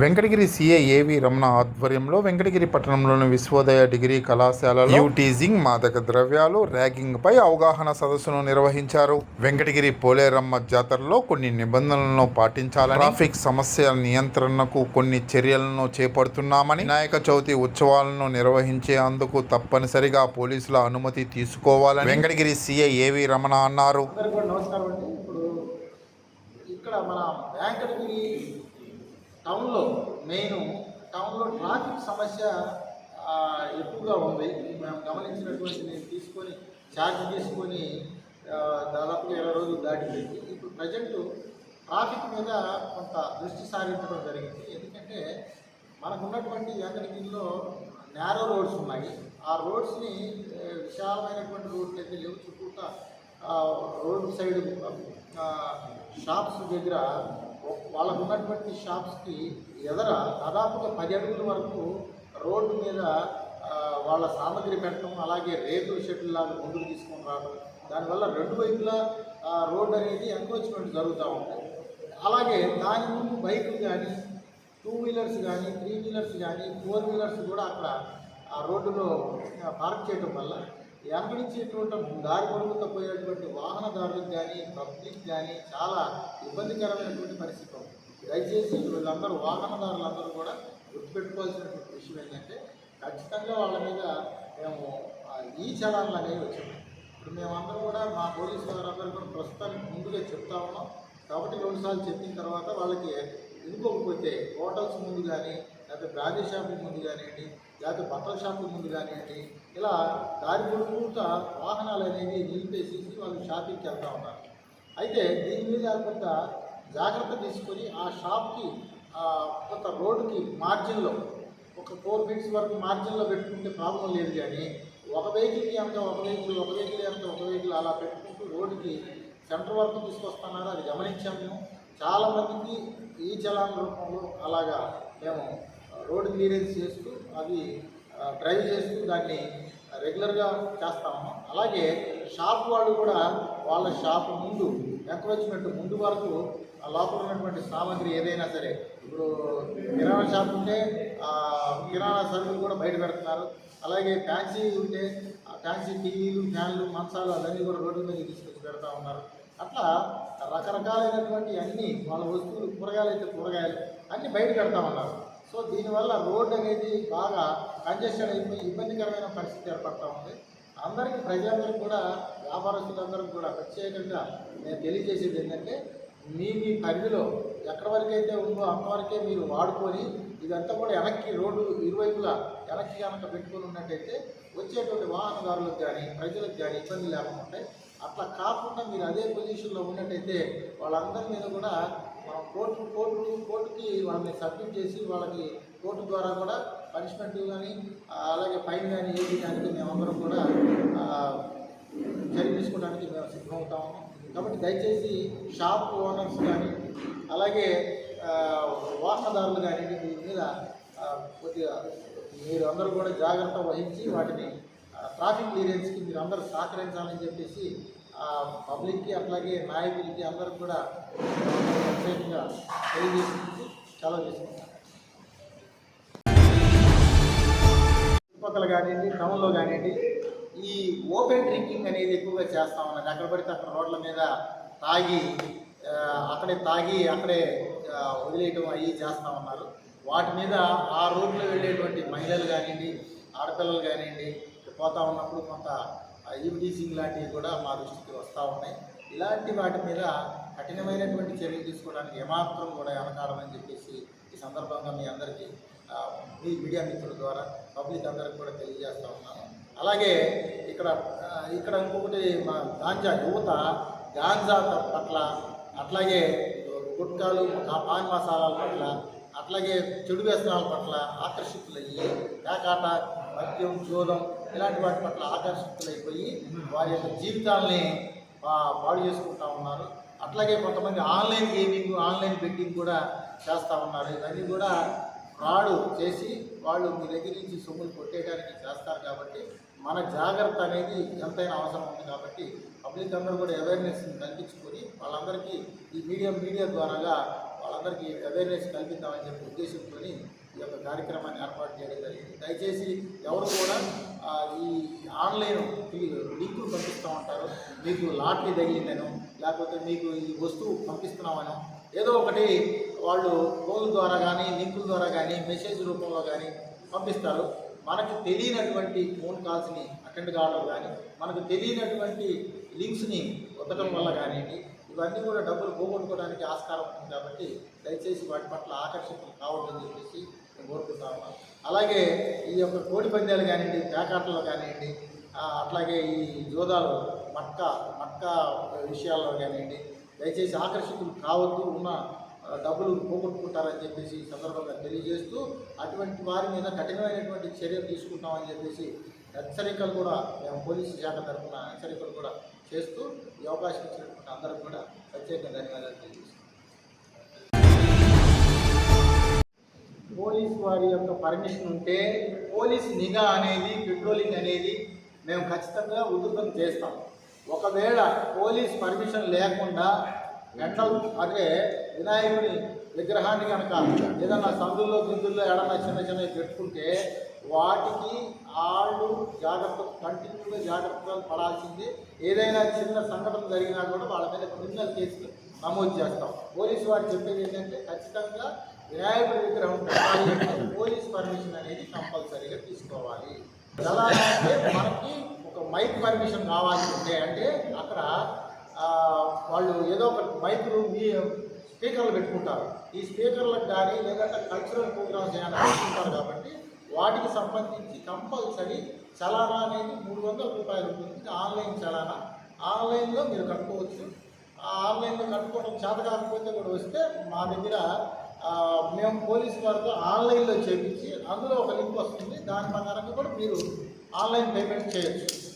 Venkatagiri CA AV Ramana ఆధ్వర్యంలో వెంకటగిరి పట్టణంలోని Vishwodaya degree కళాశాలలో యూటీజింగ్ మాదక ద్రవ్యాలు ర్యాగింగ్ పై అవగాహన సదస్సును నిర్వహించారు. వెంకటగిరి పోలేరమ్మ జాతరలో కొన్ని నిబంధనలను పాటించాలని ట్రాఫిక్ సమస్యల నియంత్రణకు కొన్ని చర్యలను చేపడుతున్నామని వినాయక చవితి ఉత్సవాలను నిర్వహించేందుకు తప్పనిసరిగా పోలీసుల అనుమతి తీసుకోవాలని వెంకటగిరి సీఏ ఏవి రమణ అన్నారు. ఇక్కడ మన వెంకటగిరి టౌన్లో మెయిన్ టౌన్లో ట్రాఫిక్ సమస్య ఎక్కువగా ఉంది. మేము గమనించినటువంటి నేను తీసుకొని ఛార్జ్ తీసుకొని దాదాపుగా ఇరవై రోజులు దాటిపోయింది. ఇప్పుడు ప్రజెంట్ ట్రాఫిక్ మీద కొంత దృష్టి సారించడం జరిగింది. ఎందుకంటే మనకున్నటువంటి యాదగిరిలో నేరో రోడ్స్ ఉన్నాయి. ఆ రోడ్స్ని విశాలమైనటువంటి రోడ్లు అయితే లేవు. చుట్టూ రోడ్ సైడ్ షాప్స్ దగ్గర వాళ్ళకు ఉన్నటువంటి షాప్స్కి ఎదర దాదాపుగా పది అడుగుల వరకు రోడ్డు మీద వాళ్ళ సామాగ్రి పెట్టడం అలాగే రేకుల షెడ్యూల్ లాగా ముందుకు తీసుకొని రావడం దానివల్ల రెండు వైపులా రోడ్డు అనేది ఎంక్రోచ్మెంట్ జరుగుతూ ఉంటాయి అలాగే దాని ముందు బైకులు కానీ టూ వీలర్స్ కానీ త్రీ వీలర్స్ కానీ ఫోర్ వీలర్స్ కూడా అక్కడ ఆ రోడ్డులో పార్క్ చేయడం వల్ల వెంబడించేటువంటి దారి పొరుగుతో పోయేటువంటి వాహనదారులకు కానీ పబ్లిక్ కానీ చాలా ఇబ్బందికరమైనటువంటి పరిస్థితి ఉంది. దయచేసి వీళ్ళందరూ వాహనదారులందరూ కూడా గుర్తుపెట్టుకోవాల్సినటువంటి విషయం ఏంటంటే ఖచ్చితంగా వాళ్ళ మీద మేము ఈ చలాన్లు అనేవి వచ్చాము ఇప్పుడు మేమందరం కూడా మా పోలీసు వారందరూ కూడా ప్రస్తుతానికి ముందుగా చెప్తా ఉన్నాం. కాబట్టి రెండుసార్లు చెప్పిన తర్వాత వాళ్ళకి ఇంకొకపోతే హోటల్స్ ముందు కానీ లేకపోతే బ్రాండీ షాపుల ముందు కానివ్వండి లేకపోతే బట్టల షాపుల ముందు కానివ్వండి ఇలా దారి పొడుగుతా వాహనాలు అనేవి నిలిపేసేసి వాళ్ళు షాపింగ్కి వెళ్తూ ఉన్నారు. అయితే దీని మీద కొంత జాగ్రత్త తీసుకొని ఆ షాప్కి కొంత రోడ్డుకి మార్జిన్లో ఒక ఫోర్ ఫీట్స్ వరకు మార్జిన్లో పెట్టుకుంటే ప్రాబ్లం లేదు కానీ ఒక వెహికల్కి అంత ఒక వెహికల్ ఒక వెహికల్ అంత ఒక వెహికల్ అలా పెట్టుకుంటూ రోడ్డుకి సెంటర్ వరకు తీసుకొస్తున్నారు అది గమనించాము మేము. చాలామందికి ఈ చలాన్ రూపంలో అలాగా మేము రోడ్డు క్లియరెన్స్ చేస్తూ అది డ్రైవ్ చేస్తూ దాన్ని రెగ్యులర్గా చేస్తాము అలాగే షాప్ వాళ్ళు కూడా వాళ్ళ షాప్ ముందు ఎంక్రోచ్మెంట్ ముందు వరకు ఆ లోపల ఉన్నటువంటి సామాగ్రి ఏదైనా సరే ఇప్పుడు కిరాణా షాప్ ఉంటే కిరాణా సరుకులు కూడా బయట పెడుతున్నారు. అలాగే ఫ్యాన్సీ ఉంటే ఫ్యాన్సీ టీవీలు ఫ్యాన్లు మంచాలు అవన్నీ కూడా రోడ్డు మీద తీసుకొచ్చి పెడతా ఉన్నారు. అట్లా రకరకాలైనటువంటి అన్ని వాళ్ళ వస్తువులు కూరగాయలు అయితే కూరగాయలు అన్నీ బయట పెడతా ఉన్నారు. సో దీనివల్ల రోడ్ అనేది బాగా కంజెషన్ అయిపోయి ఇబ్బందికరమైన పరిస్థితి ఏర్పడతా ఉంది. అందరికీ ప్రజలందరికీ కూడా వ్యాపారస్తులందరికీ కూడా ప్రత్యేకంగా నేను తెలియజేసేది ఏంటంటే మీ మీ పరిధిలో ఎక్కడి వరకు అయితే ఉందో అంతవరకే మీరు వాడుకొని ఇదంతా కూడా వెనక్కి రోడ్డు ఇరువైపులా వెనక్కి కనుక పెట్టుకొని ఉన్నట్టయితే వచ్చేటువంటి వాహనదారులకు కానీ ప్రజలకు కానీ ఇబ్బంది లేకుండా ఉంటాయి. అట్లా కాకుండా మీరు అదే పొజిషన్లో ఉన్నట్టయితే వాళ్ళందరి మీద కూడా మనం కోర్టు కోర్టు కోర్టుకి వాళ్ళని సబ్మిట్ చేసి వాళ్ళకి కోర్టు ద్వారా కూడా పనిష్మెంట్ కానీ అలాగే ఫైన్ కానీ ఏది దానికి మేమందరం కూడా చర్య తీసుకోవడానికి మేము సిద్ధమవుతాము. కాబట్టి దయచేసి షాప్ ఓనర్స్ కానీ అలాగే వాహనదారులు కానీ దీని మీద కొద్దిగా మీరు అందరూ కూడా జాగ్రత్త వహించి వాటిని ట్రాఫిక్ క్లియరెన్స్కి మీరు అందరూ సహకరించాలని చెప్పేసి పబ్లిక్కి అట్లాగే నాయకులకి అందరికి కూడా ప్రత్యేకంగా తెలియజేసి సెలవు తీసుకుంటాం చుట్టుపక్కల కానివ్వండి టౌన్లో కానివ్వండి ఈ ఓపెన్ డ్రింకింగ్ అనేది ఎక్కువగా చేస్తా ఉన్నారు ఎక్కడ పడితే అక్కడ రోడ్ల మీద తాగి అక్కడే తాగి అక్కడే వదిలేయటం అవి చేస్తూ ఉన్నారు. వాటి మీద ఆ రోడ్లో వెళ్ళేటువంటి మహిళలు కానివ్వండి ఆడపిల్లలు కానివ్వండి పోతూ ఉన్నప్పుడు కొంత ఈవిటీసింగ్ లాంటివి కూడా మా దృష్టికి వస్తూ ఉన్నాయి. ఇలాంటి వాటి మీద కఠినమైనటువంటి చర్యలు తీసుకోవడానికి ఏమాత్రం కూడా వెనకాడమని చెప్పేసి ఈ సందర్భంగా మీ అందరికీ మీ మీడియా మిత్రుల ద్వారా పబ్లిక్ అందరికి కూడా తెలియజేస్తూ ఉన్నాను. అలాగే ఇక్కడ ఇక్కడ ఇంకొకటి మా గాంజా యువత గాంజా పట్ల అట్లాగే గుట్కాలు పాన్ మసాలాల పట్ల అట్లాగే చెడు వ్యసనాల పట్ల ఆకర్షితులయ్యి కాకాట మద్యం జోదం ఇలాంటి వాటి పట్ల ఆకర్షితులైపోయి వారి యొక్క జీవితాలని పాడు చేసుకుంటా ఉన్నారు. అట్లాగే కొంతమంది ఆన్లైన్ గేమింగ్ ఆన్లైన్ బెట్టింగ్ కూడా చేస్తూ ఉన్నారు. ఇవన్నీ కూడా ఫ్రాడ్ చేసి వాళ్ళు మీ దగ్గర నుంచి సొమ్ములు కొట్టేయడానికి చేస్తారు కాబట్టి మన జాగ్రత్త అనేది ఎంతైనా అవసరం ఉంది కాబట్టి పబ్లిక్ అందరూ కూడా అవేర్నెస్ కల్పించుకొని వాళ్ళందరికీ ఈ మీడియా మీడియా ద్వారాగా వాళ్ళందరికీ అవేర్నెస్ కల్పిద్దామని చెప్పి ఉద్దేశంతో ఈ యొక్క కార్యక్రమాన్ని ఏర్పాటు చేయడం జరిగింది. దయచేసి ఎవరు కూడా ఈ ఆన్లైన్ లింకులు పంపిస్తూ ఉంటారు. మీకు లాటరీ తగిలిందను లేకపోతే మీకు ఈ వస్తువు పంపిస్తున్నామని ఏదో ఒకటి వాళ్ళు ఫోన్ ద్వారా కానీ లింకుల ద్వారా కానీ మెసేజ్ రూపంలో కానీ పంపిస్తారు. మనకు తెలియనటువంటి ఫోన్ కాల్స్ని అటెండ్ కావడం కానీ మనకు తెలియనటువంటి లింక్స్ని ఒత్తడం వల్ల కానివ్వండి ఇవన్నీ కూడా డబ్బులు పోగొట్టుకోవడానికి ఆస్కారం ఉంది కాబట్టి దయచేసి వాటి పట్ల ఆకర్షితులు కావద్దని చెప్పేసి నేను అలాగే ఈ యొక్క కోడి పందాలు కానివ్వండి పేకాటలు కానివ్వండి అట్లాగే ఈ జోదాలు మక్క మక్క విషయాల్లో కానివ్వండి దయచేసి ఆకర్షితులు కావద్దు ఉన్న డబ్బులు పోగొట్టుకుంటారని చెప్పేసి ఈ సందర్భంగా తెలియజేస్తూ అటువంటి వారి మీద కఠినమైనటువంటి చర్యలు తీసుకుంటామని చెప్పేసి హెచ్చరికలు కూడా మేము పోలీసు శాఖ తరఫున హెచ్చరికలు కూడా చేస్తూ ఈ అవకాశం ఇచ్చినటువంటి అందరికి కూడా ప్రత్యేక ధన్యవాదాలు తెలియజేస్తాం పోలీస్ వారి యొక్క పర్మిషన్ ఉంటే పోలీస్ నిఘా అనేది పెట్రోలింగ్ అనేది మేము ఖచ్చితంగా ఉధృతం చేస్తాం. ఒకవేళ పోలీస్ పర్మిషన్ లేకుండా ఎండలు అదే వినాయకుని విగ్రహాన్ని కనుక ఏదన్నా సందుల్లో గిందుల్లో ఎడన్నా చిన్న చిన్నవి పెట్టుకుంటే వాటికి వాళ్ళు జాగ్రత్త కంటిన్యూగా జాగ్రత్తలు పడాల్సింది ఏదైనా చిన్న సంఘటన జరిగినా కూడా వాళ్ళ మీద క్రిమినల్ కేసులు నమోదు చేస్తాం. పోలీసు వారు చెప్పేది ఏంటంటే ఖచ్చితంగా వినాయకుడి విగ్రహం పోలీస్ పర్మిషన్ అనేది కంపల్సరీగా తీసుకోవాలి. ఎలా అంటే మనకి ఒక మైక్ పర్మిషన్ కావాల్సి ఉంటే అంటే అక్కడ వాళ్ళు ఏదో ఒక మైకులు మీ స్పీకర్లు పెట్టుకుంటారు. ఈ స్పీకర్లకు కానీ లేదంటే కల్చరల్ ప్రోగ్రామ్స్ ఏమైనా పెట్టుకుంటారు కాబట్టి వాటికి సంబంధించి కంపల్సరీ చలానా అనేది మూడు వందల రూపాయలు ఉంటుంది. ఆన్లైన్ చలానా. ఆన్లైన్లో మీరు కట్టుకోవచ్చు. ఆ ఆన్లైన్లో కట్టుకోవడం చేత కాకపోతే కూడా వస్తే మా దగ్గర మేము పోలీస్ వారితో ఆన్లైన్లో చేపించి అందులో ఒక లింక్ వస్తుంది. దాని ప్రకారంగా కూడా మీరు ఆన్లైన్ పేమెంట్ చేయొచ్చు.